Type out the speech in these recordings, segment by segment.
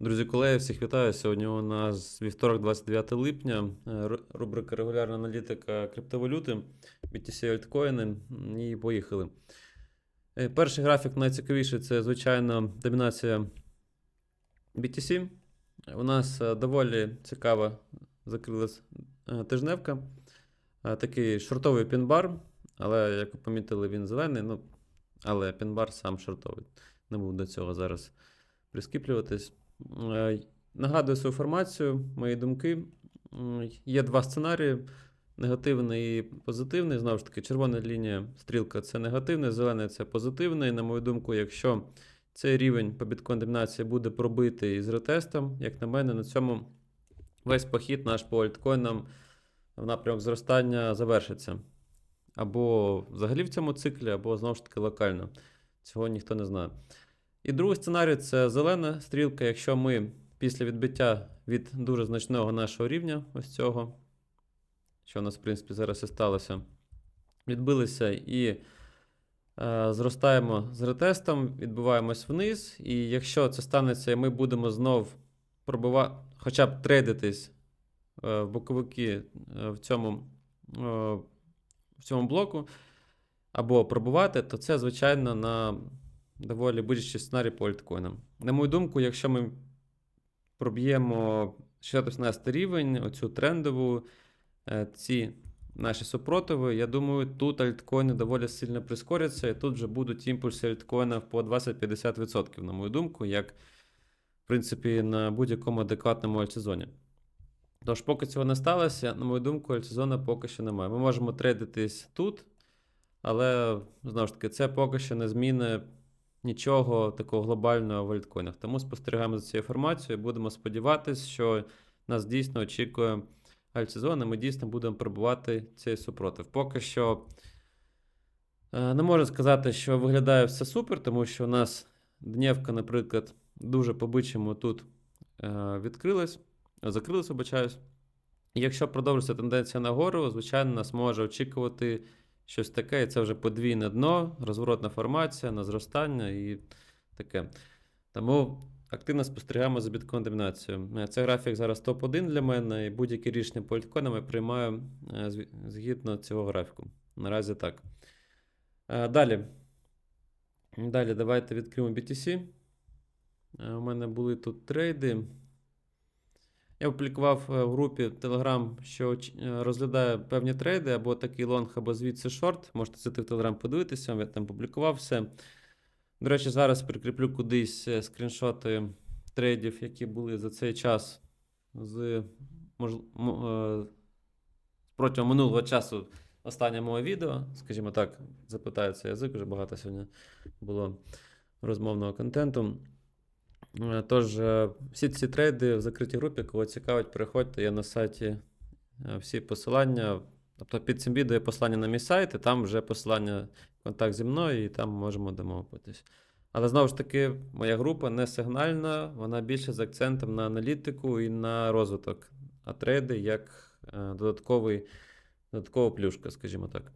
Друзі, колеги, всіх вітаю. Сьогодні у нас вівторок, 29 липня. Е, Рубрика регулярна аналітика криптовалюти, BTC альткоїни. І поїхали. Е, Перший графік найцікавіший це, звичайно, домінація BTC. У нас е, доволі цікава закрилась тижневка. Такий шортовий пінбар, але, як ви помітили, він зелений. Ну, але пінбар сам шортовий. Не буду до цього зараз прискіплюватись. Е, Нагадую свою формацію, мої думки. Є два сценарії: негативний і позитивний. Знову ж таки, червона лінія стрілка це негативний, зелений це позитивний. На мою думку, якщо цей рівень по біткоін-домінації буде пробитий з ретестом, як на мене, на цьому весь похід наш по альткоїнам в напрямок зростання завершиться. Або взагалі в цьому циклі, або знову ж таки локально. Цього ніхто не знає. І другий сценарій це зелена стрілка. Якщо ми після відбиття від дуже значного нашого рівня, ось цього, що у нас, в принципі, зараз і сталося, відбилися і е, зростаємо з ретестом, відбиваємось вниз. І якщо це станеться, і ми будемо знов пробувати, хоча б трейдитись е, в боковики е, в цьому, е, в цьому блоку, або пробувати, то це, звичайно, на доволі будь-який сценарій по альткоїнам. На мою думку, якщо ми проб'ємо 618 рівень, оцю трендову, е, ці наші супротиви, я думаю, тут альткоїни доволі сильно прискоряться, і тут вже будуть імпульси альткоїнів по 20-50%, на мою думку, як, в принципі, на будь-якому адекватному альтсезоні. Тож, поки цього не сталося, на мою думку, альтсезона поки що немає. Ми можемо трейдитись тут, але знову ж таки, це поки що не зміни нічого такого глобального в альткоїнах. Тому спостерігаємо за цією інформацією. Будемо сподіватися, що нас дійсно очікує альтсезон, і ми дійсно будемо пробувати цей супротив. Поки що е, не можу сказати, що виглядає все супер, тому що у нас днівка, наприклад, дуже по-бичому тут е, відкрилась, закрилась, вибачаюсь. І якщо продовжиться тенденція нагору, звичайно, нас може очікувати щось таке, і це вже подвійне дно, розворотна формація на зростання і таке. Тому активно спостерігаємо за біткоін-домінацією. Це графік зараз топ-1 для мене, і будь-які рішення по альткоїнам я приймаю е, згідно цього графіку. Наразі так. Е, Далі. Далі давайте відкриємо BTC. Е, У мене були тут трейди. Я опублікував е, в групі Telegram, що е, розглядаю певні трейди, або такий лонг, або звідси шорт. Можете зайти в Telegram подивитися, я там публікував все. До речі, зараз прикріплю кудись е, скріншоти трейдів, які були за цей час з мож... протягом минулого часу останнє моє відео. Скажімо так, запитається язик, вже багато сьогодні було розмовного контенту. Е, Тож, е, всі ці трейди в закритій групі, кого цікавить, переходьте. Є на сайті е, всі посилання. Тобто під цим відео є посилання на мій сайт, і там вже посилання контакт зі мною, і там можемо домовитись. Але знову ж таки, моя група не сигнальна, вона більше з акцентом на аналітику і на розвиток, а трейди як е, додатковий, додаткова плюшка, скажімо так.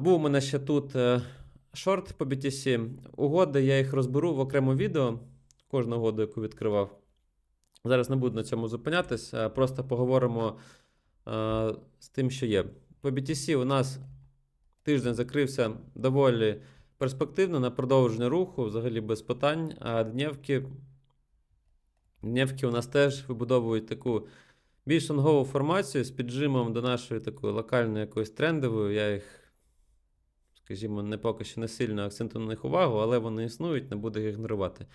Був у мене ще тут шорт по BTC. Угоди, я їх розберу в окремо відео, кожну угоду, яку відкривав. Зараз не буду на цьому зупинятись, просто поговоримо е, з тим, що є. По BTC у нас тиждень закрився доволі перспективно на продовження руху, взагалі без питань. А днівки, днівки у нас теж вибудовують таку більш лонгову формацію з піджимом до нашої такої локальної якоїсь трендової. Я їх, скажімо, не поки що не сильно акцентую на них увагу, але вони існують, не буду їх ігнорувати.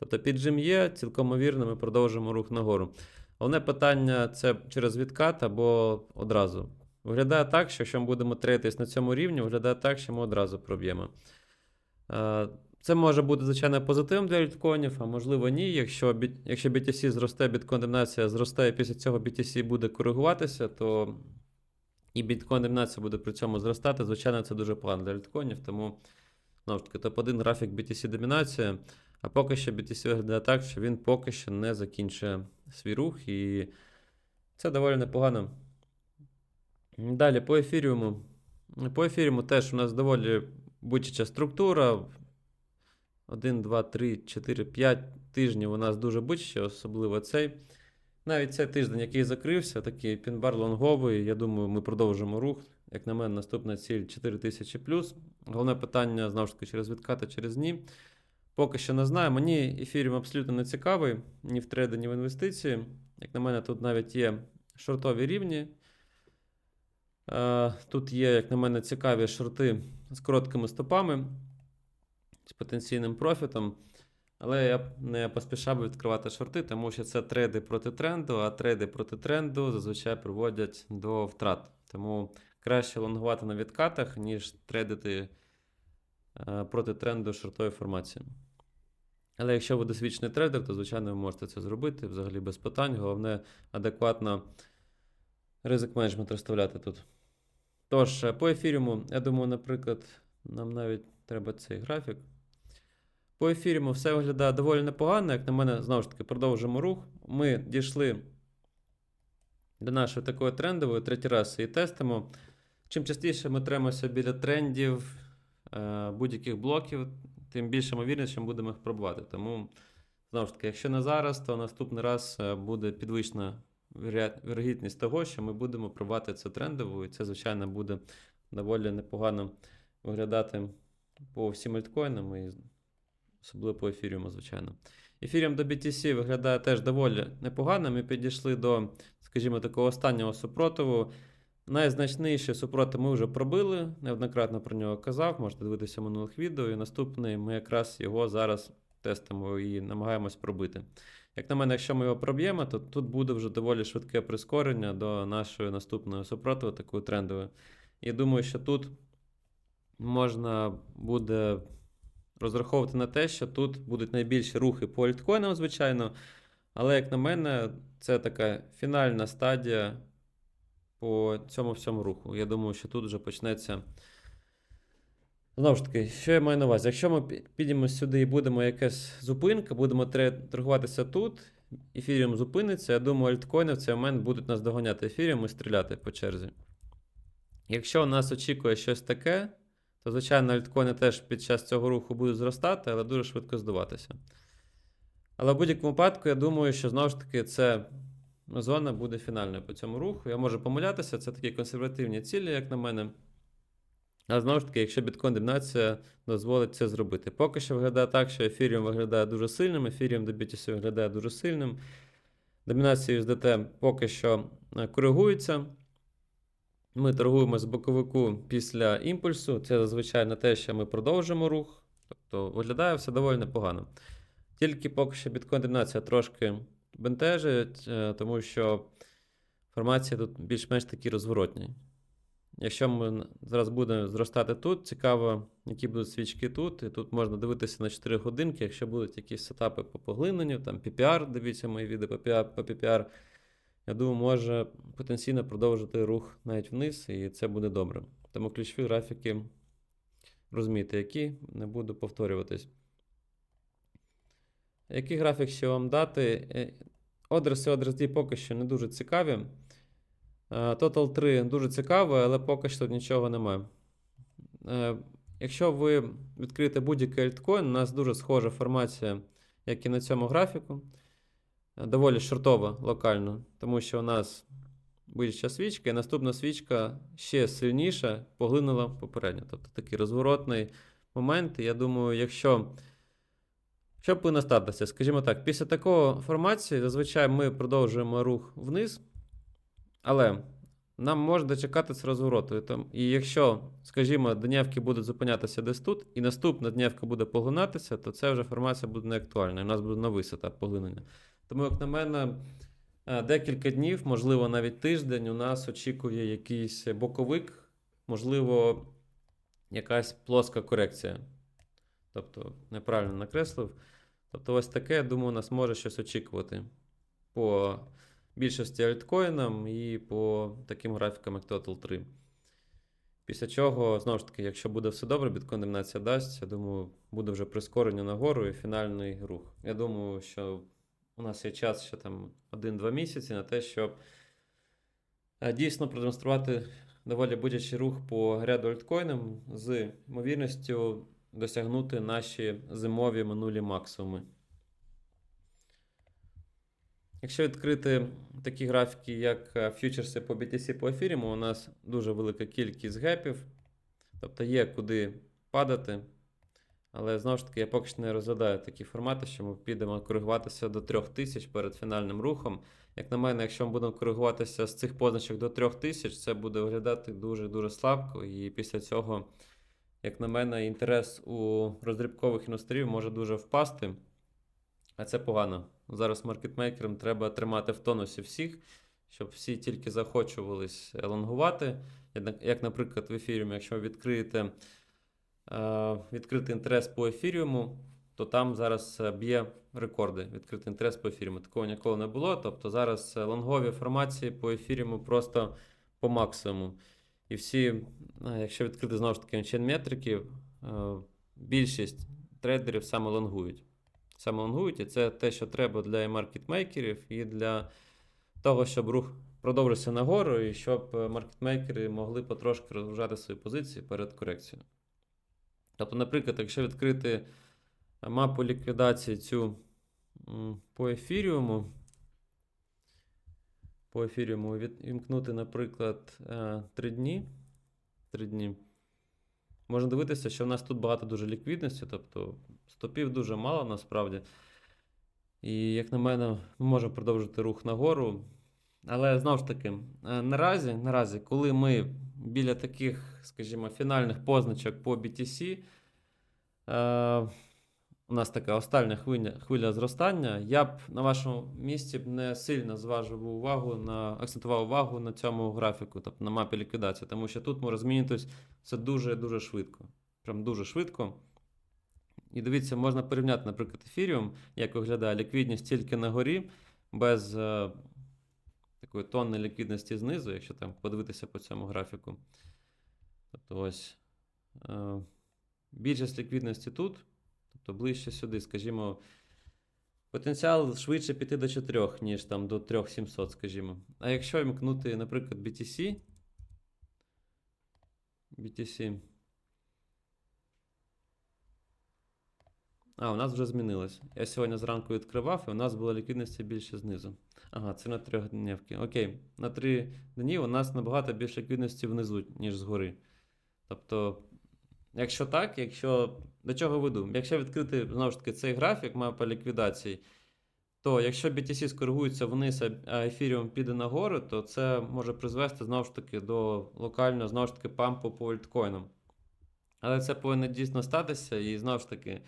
Тобто піджим є, цілком ймовірно, ми продовжимо рух нагору. Головне питання це через відкат або одразу. Виглядає так, що якщо ми будемо трейдитись на цьому рівні, виглядає так, що ми одразу проб'ємо. Е, Це може бути, звичайно, позитивом для альткоїнів, а можливо ні. Якщо, якщо BTC зросте, біткондемнація зросте, і після цього BTC буде коригуватися, то і біткоін-домінація буде при цьому зростати. Звичайно, це дуже погано для альткоїнів, тому знову ж таки, топ-1 графік BTC домінація. А поки що BTC виглядає так, що він поки що не закінчує свій рух, і це доволі непогано. Далі по ефіріуму. По ефіріуму теж у нас доволі будь-яка структура. 1, 2, 3, 4, 5 тижнів у нас дуже будь-що, особливо цей. Навіть цей тиждень, який закрився, такий пінбар лонговий. Я думаю, ми продовжимо рух. Як на мене, наступна ціль 4000 плюс. Головне питання знову ж таки через відкати, через дні. Поки що не знаю. Мені ефіріум абсолютно не цікавий ні в трейди, ні в інвестиції. Як на мене, тут навіть є шортові рівні. Е, Тут є, як на мене, цікаві шорти з короткими стопами, з потенційним профітом. Але я не поспішав відкривати шорти, тому що це трейди проти тренду, а трейди проти тренду зазвичай приводять до втрат. Тому краще лонгувати на відкатах, ніж трейдити е, проти тренду шортової формації. Але якщо ви досвідчений трейдер, то звичайно ви можете це зробити взагалі без питань. Головне адекватно ризик менеджмент розставляти тут. Тож, е, по ефіріуму, я думаю, наприклад, нам навіть треба цей графік. По ефіріуму все виглядає доволі непогано. Як на мене, знову ж таки, продовжимо рух. Ми дійшли до нашої такої трендової, третій раз її тестимо. Чим частіше ми тримаємося біля трендів е, будь-яких блоків, тим більше ймовірність, що ми будемо їх пробувати. Тому, знову ж таки, якщо не зараз, то наступний раз е, буде підвищена вірогідність того, що ми будемо пробувати це трендову, і це, звичайно, буде доволі непогано виглядати по всім альткоїнам і особливо по ефіріуму, звичайно. Ефіріум до BTC виглядає теж доволі непогано. Ми підійшли до, скажімо, такого останнього супротиву. Найзначніший супротив ми вже пробили, неоднократно про нього казав, можете дивитися минулих відео. І наступний ми якраз його зараз тестимо і намагаємось пробити. Як на мене, якщо ми його проб'ємо, то тут буде вже доволі швидке прискорення до нашої наступної супротиву, такої трендової. І думаю, що тут можна буде розраховувати на те, що тут будуть найбільші рухи по альткоїнам, звичайно. Але, як на мене, це така фінальна стадія по цьому всьому руху. Я думаю, що тут вже почнеться. Знову ж таки, що я маю на увазі? Якщо ми пі- підемо сюди і будемо якась зупинка, будемо торгуватися тут, ефіріум зупиниться, я думаю, альткоїни в цей момент будуть нас доганяти ефіріум і стріляти по черзі. Якщо нас очікує щось таке, то, звичайно, альткоїни теж під час цього руху будуть зростати, але дуже швидко здуватися. Але в будь-якому випадку, я думаю, що знову ж таки це зона буде фінальною по цьому руху. Я можу помилятися, це такі консервативні цілі, як на мене. Але знову ж таки, якщо біткоін домінація дозволить це зробити. Поки що виглядає так, що ефіріум виглядає дуже сильним, ефіріум до BTC виглядає дуже сильним. Домінація USDT поки що е, коригується. Ми торгуємо з боковику після імпульсу. Це зазвичай на те, що ми продовжимо рух. Тобто виглядає все доволі непогано. Тільки поки що біткоін домінація трошки бентежить, е, тому що формація тут більш-менш такі розворотні. Якщо ми зараз будемо зростати тут, цікаво, які будуть свічки тут. І тут можна дивитися на 4 годинки, якщо будуть якісь сетапи по поглиненню, там PPR, дивіться мої відео по PPR. Я думаю, може потенційно продовжити рух навіть вниз, і це буде добре. Тому ключові графіки розумієте, які, не буду повторюватись. Який графік ще вам дати? Е, Одрес і Одрес D поки що не дуже цікаві. Е, Total 3 дуже цікаво, але поки що тут нічого немає. Е, Якщо ви відкриєте будь-який альткоін, у нас дуже схожа формація, як і на цьому графіку. Е, Доволі шортова локально, тому що у нас вища свічка, і наступна свічка ще сильніше поглинула попередню. Тобто такий розворотний момент. Я думаю, якщо. Що повинно статися? Скажімо так, після такого формації зазвичай ми продовжуємо рух вниз, але нам може дочекатися розвороту. І якщо, скажімо, днявки будуть зупинятися десь тут, і наступна днявка буде поглинатися, то це вже формація буде не актуальна. і У нас буде новий сетап поглинення. Тому, як на мене, е, декілька днів, можливо, навіть тиждень, у нас очікує якийсь боковик, можливо, якась плоска корекція. Тобто, неправильно накреслив. Тобто, ось таке, я думаю, нас може щось очікувати по більшості альткоїнам і по таким графікам, як Total 3. Після чого, знову ж таки, якщо буде все добре, біткоін домінація дасть, я думаю, буде вже прискорення нагору і фінальний рух. Я думаю, що у нас є час ще там 1-2 місяці на те, щоб е, дійсно продемонструвати доволі будь-який рух по ряду альткоїнам з ймовірністю досягнути наші зимові минулі максимуми. Якщо відкрити такі графіки, як е, фьючерси по BTC по ефіріму, у нас дуже велика кількість гепів, тобто є куди падати. Але знову ж таки, я поки що не розглядаю такі формати, що ми підемо коригуватися до 3000 перед фінальним рухом. Як на мене, якщо ми будемо коригуватися з цих позначок до 3000, це буде виглядати дуже-дуже слабко. І після цього, як на мене, інтерес у роздрібкових інвесторів може дуже впасти. А це погано. Зараз маркетмейкерам треба тримати в тонусі всіх, щоб всі тільки захочувались лонгувати. Як, наприклад, в ефіріумі, якщо ви відкриєте е, відкритий інтерес по ефіріуму, то там зараз е, б'є рекорди. Відкритий інтерес по ефіріуму. Такого ніколи не було. Тобто зараз е, лонгові формації по ефіріуму просто по максимуму. І всі, е, якщо відкрити знову ж таки ончейн метрики, е, більшість трейдерів саме лонгують. Саме лонгують, і це те, що треба для маркетмейкерів і для того, щоб рух продовжився нагору, і щоб е, маркетмейкери могли потрошки розгружати свої позиції перед корекцією. Тобто, наприклад, якщо відкрити мапу ліквідації цю по ефіріуму, по ефіріуму відімкнути, наприклад, 3 дні. 3 дні. Можна дивитися, що в нас тут багато дуже ліквідності, тобто стопів дуже мало насправді. І, як на мене, ми можемо продовжити рух нагору. Але знову ж таки, е, наразі, наразі, коли ми біля таких, скажімо, фінальних позначок по BTC, е, у нас така остання хвиля, хвиля зростання, я б на вашому місці б не сильно зважив увагу на акцентував увагу на цьому графіку, тобто на мапі ліквідації, тому що тут може змінитись все дуже-дуже швидко. Прям дуже швидко. І дивіться, можна порівняти, наприклад, ефіріум, як виглядає ліквідність тільки на горі, без е, такої тонни ліквідності знизу, якщо там подивитися по цьому графіку. Тобто ось е, більшість ліквідності тут, тобто ближче сюди, скажімо, потенціал швидше піти до 4, ніж там до 3700, скажімо. А якщо вмкнути, наприклад, BTC, BTC. А, у нас вже змінилось. Я сьогодні зранку відкривав, і у нас була ліквідності більше знизу. Ага, це на трьохдневки. Окей, на три дні у нас набагато більше ліквідності внизу, ніж згори. Тобто, якщо так, якщо. До чого веду? Якщо відкрити знову ж таки цей графік мапа ліквідації, то якщо BTC скоригується вниз, а ефіріум піде нагору, то це може призвести знову ж таки до локального знову ж таки пампу по альткоїнам. Але це повинно дійсно статися, і знову ж таки.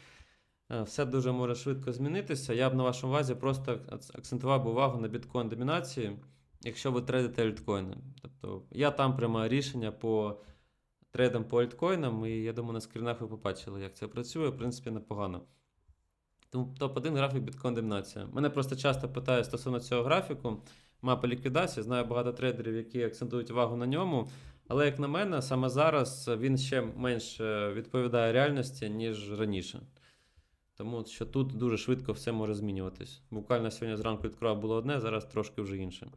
Е, Все дуже може швидко змінитися. Я б на вашому увазі просто акцентував увагу на біткоін домінації, якщо ви трейдите альткоїни. Тобто я там приймаю рішення по трейдам по альткоїнам, і я думаю, на скрінах ви побачили, як це працює. В принципі, непогано. Тому топ-1 графік біткоін домінація. Мене просто часто питають стосовно цього графіку, мапа ліквідації. Знаю багато трейдерів, які акцентують увагу на ньому. Але, як на мене, саме зараз він ще менш відповідає реальності, ніж раніше. Тому що тут дуже швидко все може змінюватись. Буквально сьогодні зранку відкривав було одне, зараз трошки вже інше.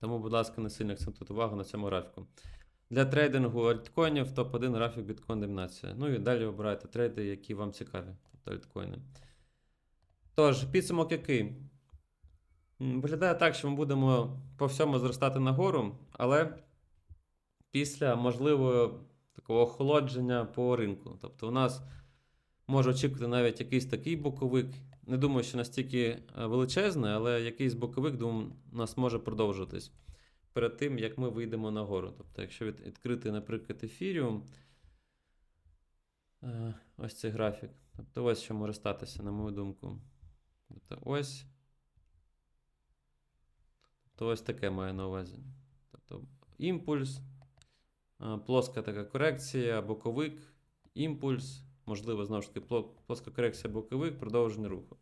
Тому, будь ласка, не сильно акцентуйте увагу на цьому графіку. Для трейдингу альткоїнів топ-1 графік біткоін домінація. Ну і далі обирайте трейди, які вам цікаві, тобто альткоїни. Тож, підсумок який? Виглядає так, що ми будемо по всьому зростати нагору, але після можливого такого охолодження по ринку. Тобто, у нас може очікувати навіть якийсь такий боковик. Не думаю, що настільки е, величезний, але якийсь боковик, думаю, у нас може продовжитись перед тим, як ми вийдемо нагору. Тобто, якщо відкрити, наприклад, ефіріум, ось цей графік. Тобто, ось що може статися, на мою думку. Тобто, ось. Тобто, ось таке маю на увазі. Тобто, імпульс, е, плоска така корекція, боковик, імпульс, можливо, знову ж таки, плоска корекція, боковик, продовження руху.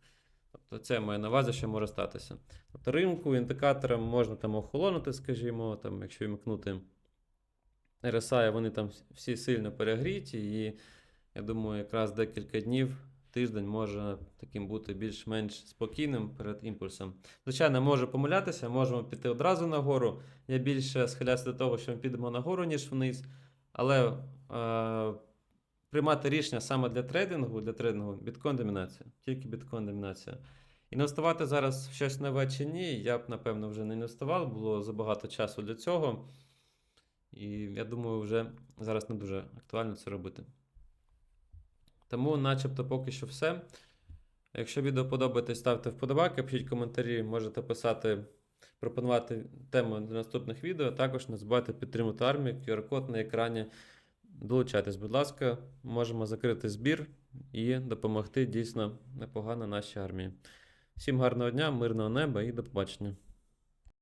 Тобто це має на увазі, що може статися. Тобто ринку, індикаторам можна там охолонути, скажімо, там, якщо вмикнути RSI, вони там всі сильно перегріті, і я думаю, якраз декілька днів, тиждень може таким бути більш-менш спокійним перед імпульсом. Звичайно, може помилятися, можемо піти одразу нагору. Я більше схиляюся до того, що ми підемо нагору, ніж вниз. Але е, приймати рішення саме для трейдингу, для трейдингу біткоін домінація. Тільки біткоін домінація. Інвестувати зараз в щось нове чи ні, я б, напевно, вже не інвестував, було забагато часу для цього. І я думаю, вже зараз не дуже актуально це робити. Тому, начебто, поки що все. Якщо відео подобається, ставте вподобайки, пишіть коментарі, можете писати, пропонувати теми для наступних відео. Також не забувайте підтримати армію, QR-код на екрані. Долучайтесь, будь ласка, можемо закрити збір і допомогти дійсно непогано нашій армії. Всім гарного дня, мирного неба і до побачення.